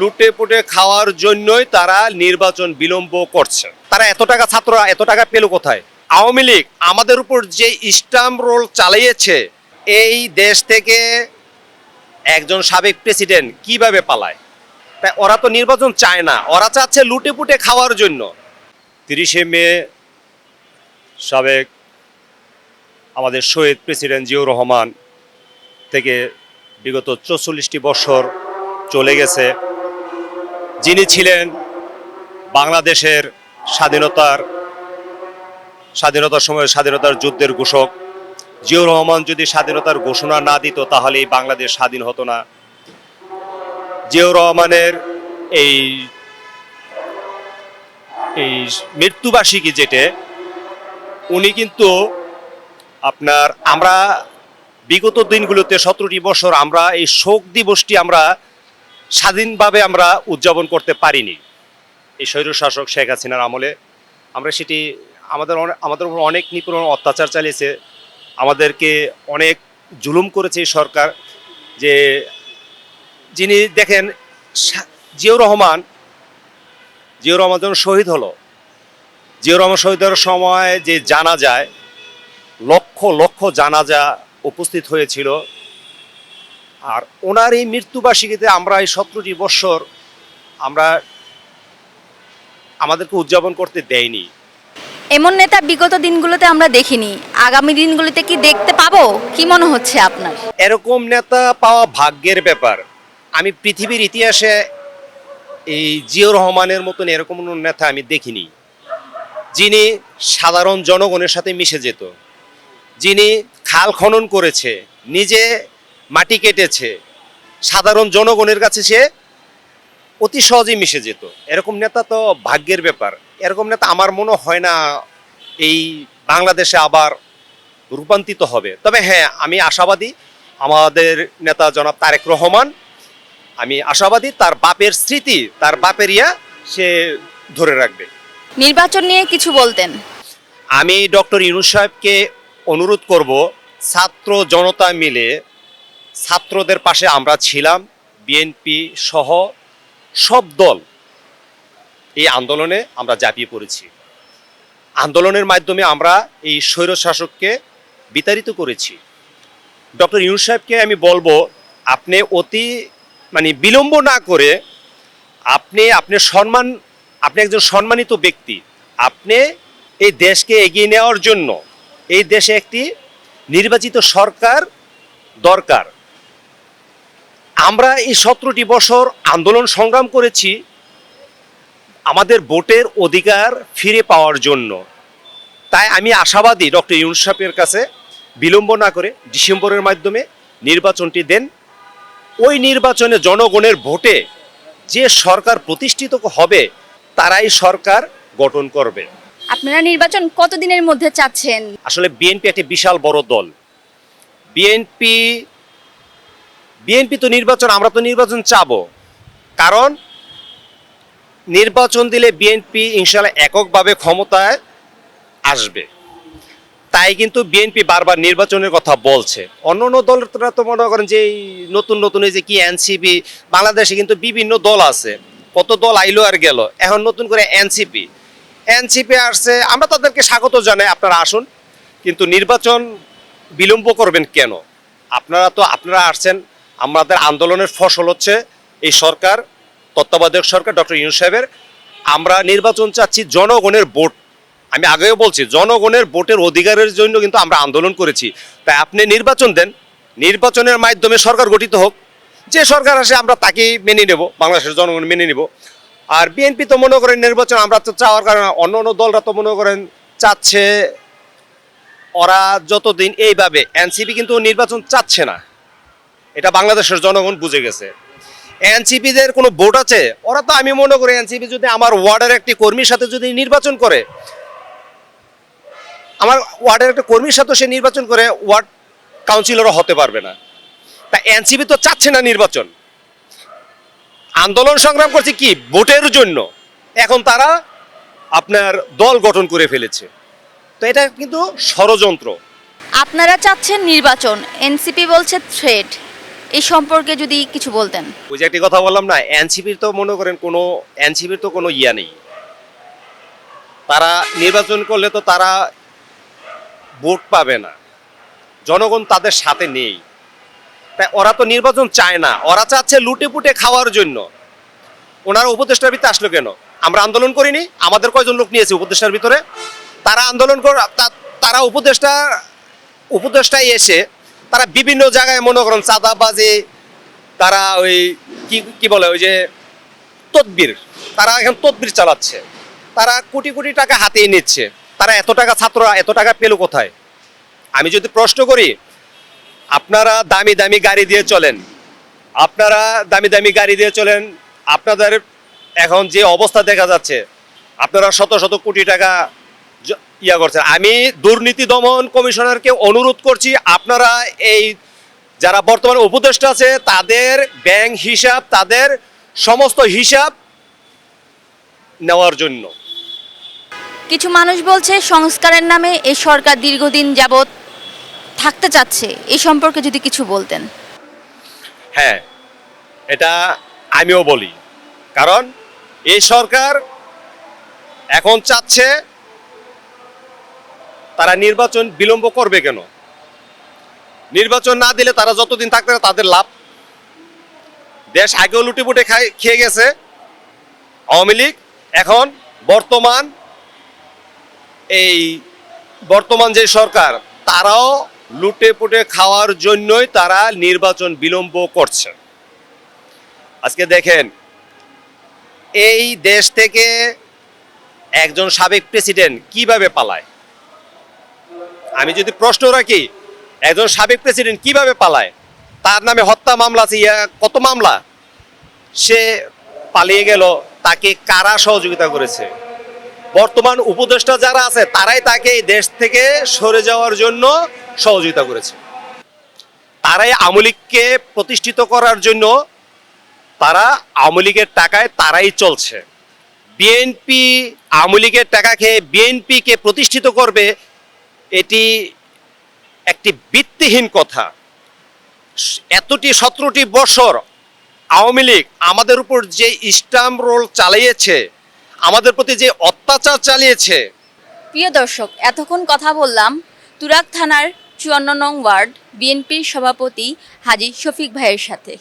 লুটে পুটে খাওয়ার জন্যই তারা নির্বাচন বিলম্ব করছে। তারা এত টাকা ছাত্ররা, এত টাকা পেল কোথায়? আওয়ামী লীগ আমাদের উপর যে স্টাম্প রোল চালিয়েছে, এই দেশ থেকে একজন সাবেক প্রেসিডেন্ট কীভাবে পালায়? তাই ওরা তো নির্বাচন চায় না, ওরা চাচ্ছে লুটে পুটে খাওয়ার জন্য। তিরিশে মে সাবেক আমাদের শহীদ প্রেসিডেন্ট জিয়াউর রহমান থেকে বিগত চৌচল্লিশটি বছর চলে গেছে। যিনি ছিলেন বাংলাদেশের স্বাধীনতার স্বাধীনতার সময় স্বাধীনতার যুদ্ধের ঘোষক, জিয়াউর রহমান যদি স্বাধীনতার ঘোষণা না দিত, তাহলে এই বাংলাদেশ স্বাধীন হতো না। জিয়াউর রহমানের এই এই মৃত্যুবার্ষিকী যেটে উনি কিন্তু আপনার, আমরা বিগত দিনগুলোতে সতেরোটি বছর আমরা এই শোক দিবসটি আমরা স্বাধীনভাবে আমরা উদযাপন করতে পারিনি। এই স্বৈরশাসক শেখ হাসিনার আমলে। আমরা সেটি আমাদের আমাদের উপর অনেক নিপুণ অত্যাচার চালিয়েছে। আমাদেরকে অনেক জুলুম করেছে সরকার। যে যিনি দেখেন জিয়াউর রহমান জিয়াউর রহমান যখন শহীদ হলো, জিয়াউর রহমান শহীদ হওয়ার সময় যে জানা যায় লক্ষ লক্ষ জানাজা উপস্থিত হয়েছিল। আর ওনার এই মৃত্যুবার্ষিকীতে আমরা এই সতেরোটি বৎসর আমরা আমাদেরকে উদযাপন করতে দেয়নি। এমন নেতা বিগত দিনগুলোতে আমরা দেখিনি। আগামী দিনগুলোতে কি দেখতে পাবো? কি মনে হচ্ছে আপনার? এরকম নেতা পাওয়া ভাগ্যের ব্যাপার। আমি পৃথিবীর ইতিহাসে এই জিয়াউর রহমানের মতন এরকম নেতা আমি দেখিনি। যিনি সাধারণ জনগণের সাথে মিশে যেত। যিনি খাল খনন করেছে নিজে মাটি কেটেছে। সাধারণ জনগণের কাছে সে অতি সহজেই মিশে যেত। এরকম নেতা তো ভাগ্যের ব্যাপার। এরকম নেতা আমার মনে হয় না এই বাংলাদেশে আবার রূপান্তরিত হবে। তবে হ্যাঁ আমি আশাবাদী আমাদের নেতা জনাব তারেক রহমান আমি আশাবাদী তার বাপের স্মৃতি তার বাপের ইয়া সে ধরে রাখবে। নির্বাচন নিয়ে কিছু বলতেন। আমি ডক্টর ইউনুস সাহেবকে অনুরোধ করব ছাত্র জনতা মিলে ছাত্রদের পাশে আমরা ছিলাম বিএনপি সহ সব দল এই আন্দোলনে আমরা ঝাঁপিয়ে পড়েছি। আন্দোলনের মাধ্যমে আমরা এই স্বৈর শাসককে বিতাড়িত করেছি। ডক্টর ইউনুস সাহেবকে আমি বলব, আপনি অতি মানে বিলম্ব না করে আপনি আপনি সম্মান, আপনি একজন সম্মানিত ব্যক্তি, আপনি এই দেশকে এগিয়ে নেওয়ার জন্য এই দেশে একটি নির্বাচিত সরকার দরকার। আমরা এই সতেরোটি বছর আন্দোলন সংগ্রাম করেছি আমাদের ভোটের অধিকার ফিরে পাওয়ার জন্য। তাই আমি আশাবাদী ডক্টর ইউনুস সাহেবের কাছে বিলম্ব না করে ডিসেম্বরের মাধ্যমে নির্বাচনটি দেন। ওই নির্বাচনে জনগণের ভোটে যে সরকার প্রতিষ্ঠিত হবে তারাই সরকার গঠন করবে। আপনারা নির্বাচন কতদিনের মধ্যে চাচ্ছেন? আসলে বিএনপি একটি বিশাল বড় দল। বিএনপি বিএনপি তো নির্বাচন, আমরা তো নির্বাচন চাবো। কারণ নির্বাচন দিলে বিএনপি ইনশাল্লাহ এককভাবে ক্ষমতায় আসবে। তাই কিন্তু বিএনপি বারবার নির্বাচনের কথা বলছে। অন্য অন্য দলরা তো মনে করেন যে নতুন নতুন এই যে কি এনসিপি বাংলাদেশে কিন্তু বিভিন্ন দল আছে। কত দল আইলো আর গেল, এখন নতুন করে এনসিপি এনসিপি আসছে, আমরা তাদেরকে স্বাগত জানাই, আপনারা আসুন। কিন্তু নির্বাচন বিলম্ব করবেন কেন? আপনারা তো, আপনারা আসছেন আমাদের আন্দোলনের ফসল হচ্ছে এই সরকার, তত্ত্বাবধায়ক সরকার, ডক্টর ইউনুস সাহেবের। আমরা নির্বাচন চাচ্ছি জনগণের ভোট। আমি আগেও বলছি, জনগণের ভোটের অধিকারের জন্য কিন্তু আমরা আন্দোলন করেছি। তাই আপনি নির্বাচন দেন। নির্বাচনের মাধ্যমে সরকার গঠিত হোক। যে সরকার আসে আমরা তাকেই মেনে নেব, বাংলাদেশের জনগণ মেনে নেব। আর বিএনপি তো মনে করেন নির্বাচন আমরা তো চাওয়ার কারণে অন্য অন্য দলরা তো মনে করেন চাচ্ছে। ওরা যতদিন এইভাবে, এনসিপি কিন্তু নির্বাচন চাচ্ছে না। এটা বাংলাদেশের জনগণ বুঝে গেছে। এনসিপিদের কোনো ভোট আছে? ওরা তো আমি মনে করি এনসিপি যদি আমার ওয়ার্ডের একটি কর্মীর সাথে যদি নির্বাচন করে, আমার ওয়ার্ডের একটা কর্মীর সাথে সে নির্বাচন করে, ওয়ার্ড কাউন্সিলরও হতে পারবে না। তা এনসিপি তো চাচ্ছে না নির্বাচন। আন্দোলন সংগ্রাম করছে কি? ভোটের জন্য। এখন তারা আপনার দল গঠন করে ফেলেছে। তো এটা কিন্তু ষড়যন্ত্র। আপনারা চাচ্ছেন নির্বাচন। এনসিপি বলছে থ্রেড এই সম্পর্কে যদি কিছু বলতেন। ওই যে একটি কথা বললাম না, এনসিপির তো মনে করেন কোনো, এনসিপির তো কোনো ইয়া নেই। তারা নির্বাচন করলে তো তারা ভোট পাবে না। জনগণ তাদের সাথে নেই। তাই ওরা তো নির্বাচন চায় না। ওরা চাচ্ছে লুটে পুটে খাওয়ার জন্য। ওনারা উপদেষ্টার ভিতরে আসলো কেন? আমরা আন্দোলন করিনি? আমাদের কয়জন লোক নিয়েছে উপদেষ্টার ভিতরে? তারা আন্দোলন কর তারা উপদেষ্টা উপদেষ্টায় এসে তারা বিভিন্ন জায়গায় মনে করেন চাঁদাবাজি, তারা ওই কি কি বলে, ওই যে তদবির, তারা এখন তদবির চালাচ্ছে। তারা কোটি কোটি টাকা হাতিয়ে নিচ্ছে। তারা এত টাকা ছাত্ররা, এত টাকা পেল কোথায়? আমি যদি প্রশ্ন করি, আপনারা দামি দামি গাড়ি দিয়ে চলেন, আপনারা দামি দামি গাড়ি দিয়ে চলেন, আপনাদের এখন যে অবস্থা দেখা যাচ্ছে, আপনারা শত শত কোটি টাকা ইয়া করছেন। আমি দুর্নীতি দমন কমিশনারকে অনুরোধ করছি আপনারা এই যারা বর্তমানে উপদেষ্টা আছে তাদের ব্যাংক হিসাব তাদের সমস্ত হিসাব নেওয়ার জন্য। কিছু মানুষ বলছে সংস্কারের নামে এই সরকার দীর্ঘদিন যাবৎ থাকতে চাচ্ছে। এই সম্পর্কে যদি কিছু বলতেন। হ্যাঁ এটা আমিও বলি। কারণ এই সরকার এখন চাচ্ছে তারা নির্বাচন বিলম্ব করবে কেন? নির্বাচন না দিলে তারা যতদিন থাকবে তাদের লাভ। দেশ আগেও লুটিপুটে খাই, খেয়ে গেছে। আওয়ামী লীগ এখন বর্তমান এই বর্তমান যে সরকার, তারাও লুটে পুটে খাওয়ার জন্যই তারা নির্বাচন বিলম্ব করছে। আজকে দেখেন, এই দেশ থেকে একজন সাবেক প্রেসিডেন্ট কীভাবে পালায়? আমি যদি প্রশ্ন রাখি, একজন সাবেক প্রেসিডেন্ট কীভাবে পালায়? তার নামে হত্যা মামলা আছে, ইয়া কত মামলা? সে পালিয়ে গেল, তাকে কারা সহযোগিতা করেছে? বর্তমান উপদেষ্টা যারা আছে, তারাই তাকে এই দেশ থেকে সরে যাওয়ার জন্য সহযোগিতা করেছে। তারাই আমলিককে প্রতিষ্ঠিত করার জন্য তারা আমলিকের টাকায় তারাই চলছে। বিএনপি আমলিকের টাকা খেয়ে বিএনপিকে প্রতিষ্ঠিত করবে এটি একটি ভিত্তিহীন কথা। এতটি সতেরোটি বছর আওয়ামী লীগ আমাদের উপর যে স্টাম্প রোল চালিয়েছে, আমাদের প্রতি যে অত্যাচার চালিয়েছে। প্রিয় দর্শক, এতক্ষণ কথা বললাম তুরাক থানার চুয়ান্ন নং ওয়ার্ড বিএনপির সভাপতি হাজি শফিক ভাইয়ের সাথে।